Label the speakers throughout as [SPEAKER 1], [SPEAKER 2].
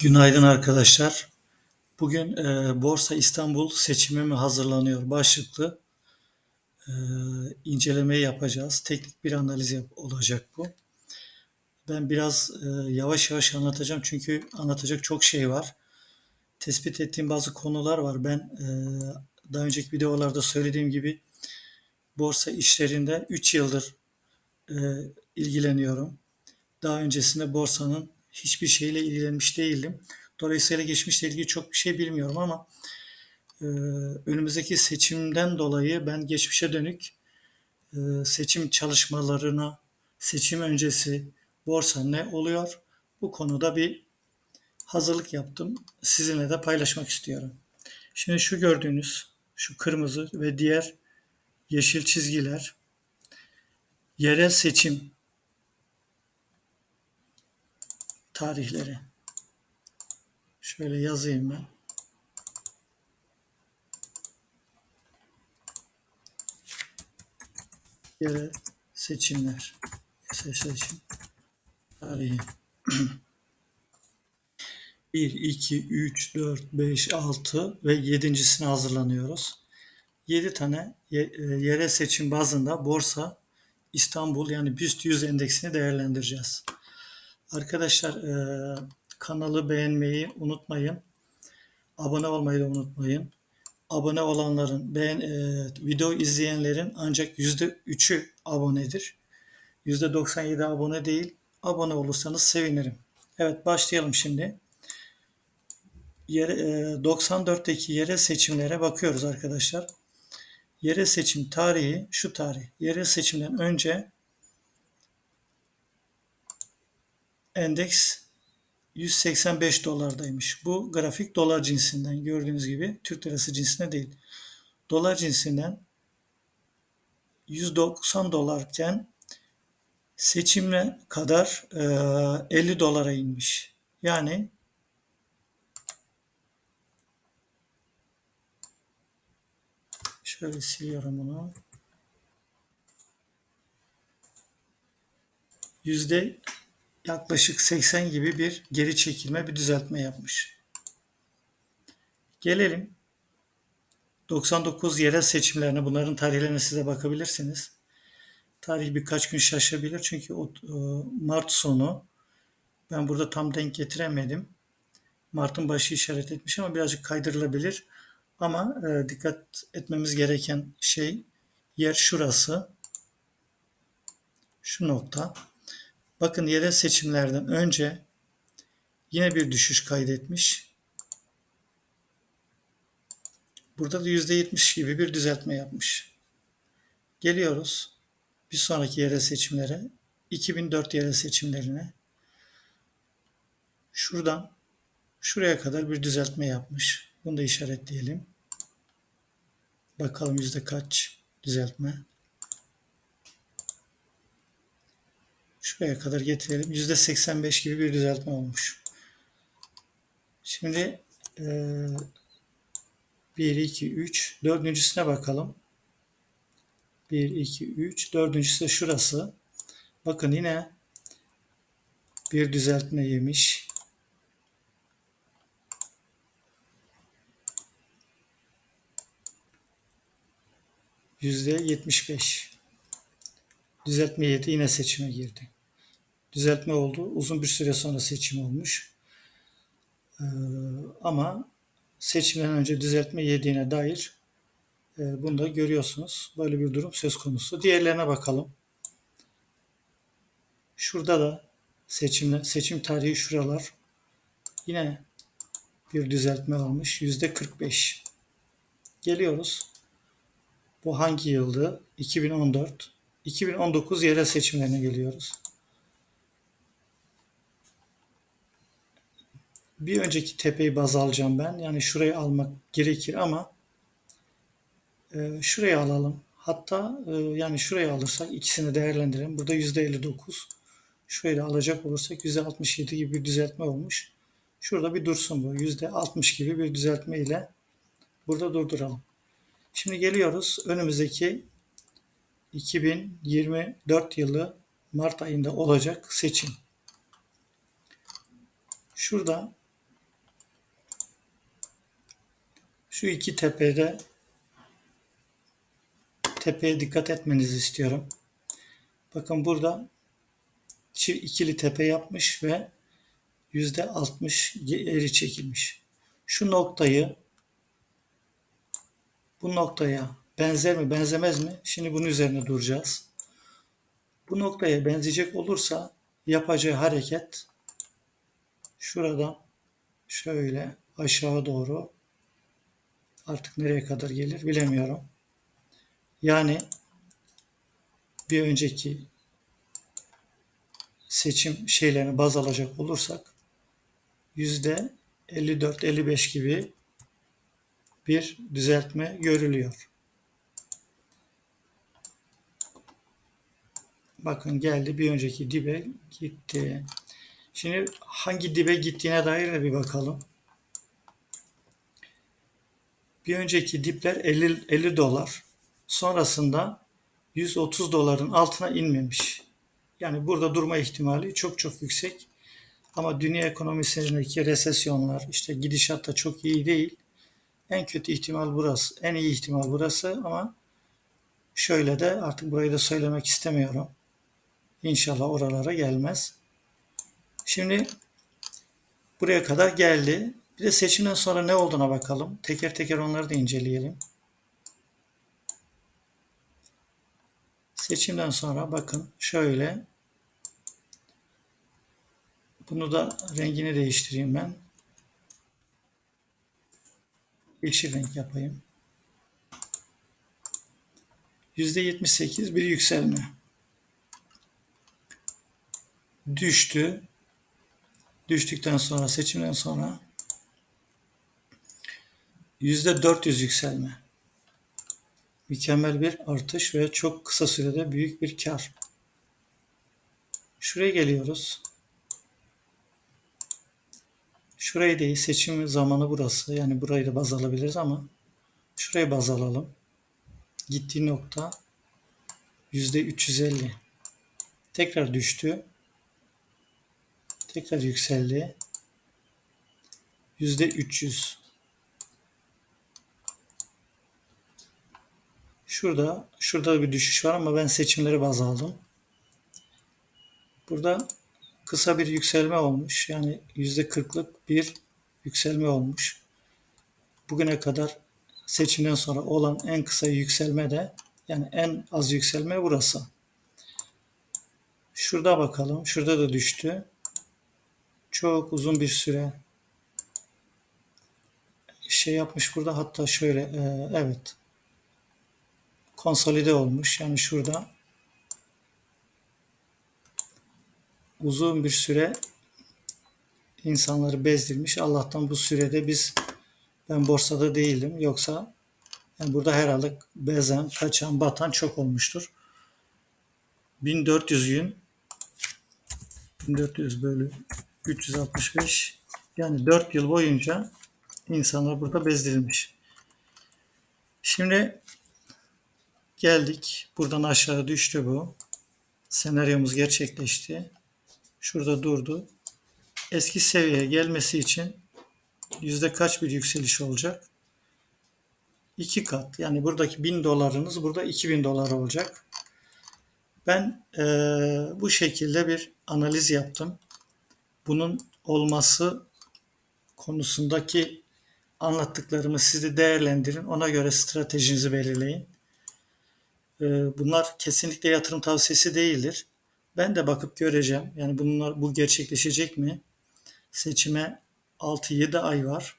[SPEAKER 1] Günaydın arkadaşlar. Bugün e, Borsa İstanbul seçimi mi hazırlanıyor başlıklı e, incelemeyi yapacağız. Teknik bir analiz yap- olacak bu. Ben biraz e, yavaş yavaş anlatacağım çünkü anlatacak çok şey var. Tespit ettiğim bazı konular var. Ben e, daha önceki videolarda söylediğim gibi borsa işlerinde 3 yıldır e, ilgileniyorum. Daha öncesinde borsanın hiçbir şeyle ilgilenmiş değildim. Dolayısıyla geçmişle ilgili çok bir şey bilmiyorum ama e, önümüzdeki seçimden dolayı ben geçmişe dönük e, seçim çalışmalarına, seçim öncesi borsa ne oluyor? Bu konuda bir hazırlık yaptım. Sizinle de paylaşmak istiyorum. Şimdi şu gördüğünüz, şu kırmızı ve diğer yeşil çizgiler yerel seçim tarihleri. Şöyle yazayım ben. Yerel seçimler. Yerel seçim tarihi. 1, 2, 3, 4, 5, 6 ve 7.sine hazırlanıyoruz. 7 tane e, yerel seçim bazında borsa İstanbul yani BIST 100 endeksini değerlendireceğiz. Arkadaşlar e, kanalı beğenmeyi unutmayın. Abone olmayı da unutmayın. Abone olanların, beğen, e, video izleyenlerin ancak %3'ü abonedir. %97 abone değil. Abone olursanız sevinirim. Evet başlayalım şimdi. Yere, e, 94'teki yerel seçimlere bakıyoruz arkadaşlar. Yerel seçim tarihi şu tarih. Yerel seçimden önce endeks 185 dolardaymış. Bu grafik dolar cinsinden gördüğünüz gibi Türk lirası cinsine değil. Dolar cinsinden 190 dolarken seçimle kadar e, 50 dolara inmiş. Yani şöyle siliyorum bunu. Yüzde yaklaşık 80 gibi bir geri çekilme, bir düzeltme yapmış. Gelelim 99 yerel seçimlerine, bunların tarihlerine size bakabilirsiniz. Tarih birkaç gün şaşabilir çünkü e, Mart sonu ben burada tam denk getiremedim. Mart'ın başı işaret etmiş ama birazcık kaydırılabilir. Ama e, dikkat etmemiz gereken şey yer şurası. Şu nokta. Bakın yerel seçimlerden önce yine bir düşüş kaydetmiş. Burada da %70 gibi bir düzeltme yapmış. Geliyoruz bir sonraki yerel seçimlere. 2004 yerel seçimlerine. Şuradan şuraya kadar bir düzeltme yapmış. Bunu da işaretleyelim. Bakalım yüzde kaç düzeltme. Şuraya kadar getirelim. Yüzde 85 gibi bir düzeltme olmuş. Şimdi e, 1, 2, 3. Dördüncüsüne bakalım. 1, 2, 3. Dördüncüsü de şurası. Bakın yine bir düzeltme yemiş. Yüzde 75. Düzeltme yedi yine seçime girdi. Düzeltme oldu. Uzun bir süre sonra seçim olmuş. Ee, ama seçimden önce düzeltme yediğine dair e, bunu da görüyorsunuz. Böyle bir durum söz konusu. Diğerlerine bakalım. Şurada da seçimle, seçim tarihi şuralar. Yine bir düzeltme almış. Yüzde 45. Geliyoruz. Bu hangi yıldı? 2014. 2019 yerel seçimlerine geliyoruz. Bir önceki tepeyi baz alacağım ben. Yani şurayı almak gerekir ama e, şurayı alalım. Hatta e, yani şurayı alırsak ikisini değerlendirelim. Burada %59. Şurayı da alacak olursak %67 gibi bir düzeltme olmuş. Şurada bir dursun bu. %60 gibi bir düzeltme ile burada durduralım. Şimdi geliyoruz önümüzdeki 2024 yılı Mart ayında olacak seçim. Şurada Şu iki tepede tepeye dikkat etmenizi istiyorum. Bakın burada çift ikili tepe yapmış ve yüzde altmış geri çekilmiş. Şu noktayı bu noktaya benzer mi benzemez mi? Şimdi bunun üzerine duracağız. Bu noktaya benzeyecek olursa yapacağı hareket şuradan şöyle aşağı doğru artık nereye kadar gelir bilemiyorum. Yani bir önceki seçim şeylerini baz alacak olursak yüzde 54-55 gibi bir düzeltme görülüyor. Bakın geldi bir önceki dibe gitti. Şimdi hangi dibe gittiğine dair de bir bakalım. Bir önceki dipler 50, 50 dolar. Sonrasında 130 doların altına inmemiş. Yani burada durma ihtimali çok çok yüksek. Ama dünya ekonomisindeki resesyonlar, işte gidişat da çok iyi değil. En kötü ihtimal burası. En iyi ihtimal burası ama şöyle de artık burayı da söylemek istemiyorum. İnşallah oralara gelmez. Şimdi buraya kadar geldi. Bir de seçimden sonra ne olduğuna bakalım. Teker teker onları da inceleyelim. Seçimden sonra bakın şöyle. Bunu da rengini değiştireyim ben. Yeşil renk yapayım. %78 bir yükselme. Düştü. Düştükten sonra seçimden sonra %400 yükselme. Mükemmel bir artış ve çok kısa sürede büyük bir kar. Şuraya geliyoruz. Şurayı değil seçim zamanı burası. Yani burayı da baz alabiliriz ama şurayı baz alalım. Gittiği nokta %350. Tekrar düştü. Tekrar yükseldi. %300. Şurada, şurada bir düşüş var ama ben seçimleri baz aldım. Burada kısa bir yükselme olmuş. Yani yüzde kırklık bir yükselme olmuş. Bugüne kadar seçimden sonra olan en kısa yükselme de yani en az yükselme burası. Şurada bakalım. Şurada da düştü. Çok uzun bir süre şey yapmış burada hatta şöyle e, evet konsolide olmuş. Yani şurada uzun bir süre insanları bezdirmiş. Allah'tan bu sürede biz ben borsada değilim. Yoksa yani burada herhalde bezen, kaçan, batan çok olmuştur. 1400 gün 1400 bölü 365 yani 4 yıl boyunca insanlar burada bezdirilmiş. Şimdi geldik. Buradan aşağı düştü bu. Senaryomuz gerçekleşti. Şurada durdu. Eski seviyeye gelmesi için yüzde kaç bir yükseliş olacak? İki kat. Yani buradaki bin dolarınız burada 2000 dolar olacak. Ben e, bu şekilde bir analiz yaptım. Bunun olması konusundaki anlattıklarımı siz de değerlendirin. Ona göre stratejinizi belirleyin. E, bunlar kesinlikle yatırım tavsiyesi değildir. Ben de bakıp göreceğim. Yani bunlar bu gerçekleşecek mi? Seçime 6-7 ay var.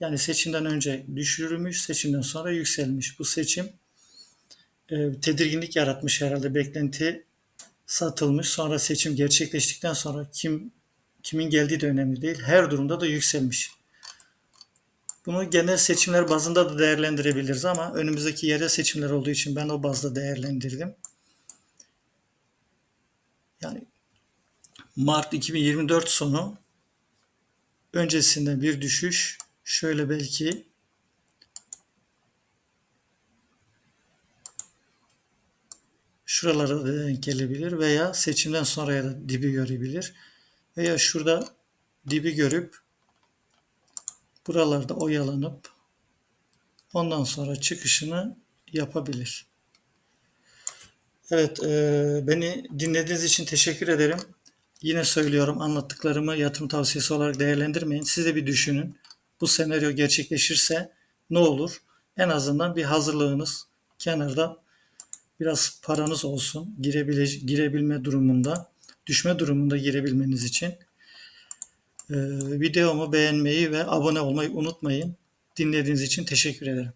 [SPEAKER 1] Yani seçimden önce düşürülmüş, seçimden sonra yükselmiş. Bu seçim e, tedirginlik yaratmış herhalde. Beklenti satılmış. Sonra seçim gerçekleştikten sonra kim kimin geldiği de önemli değil. Her durumda da yükselmiş. Bunu genel seçimler bazında da değerlendirebiliriz ama önümüzdeki yerel seçimler olduğu için ben o bazda değerlendirdim. Yani Mart 2024 sonu öncesinde bir düşüş şöyle belki şuralara da denk gelebilir veya seçimden sonra ya da dibi görebilir. Veya şurada dibi görüp buralarda oyalanıp Ondan sonra çıkışını yapabilir. Evet, e, beni dinlediğiniz için teşekkür ederim. Yine söylüyorum anlattıklarımı yatırım tavsiyesi olarak değerlendirmeyin. Siz de bir düşünün. Bu senaryo gerçekleşirse ne olur? En azından bir hazırlığınız kenarda biraz paranız olsun. Girebile, girebilme durumunda, düşme durumunda girebilmeniz için. Ee, videomu beğenmeyi ve abone olmayı unutmayın. Dinlediğiniz için teşekkür ederim.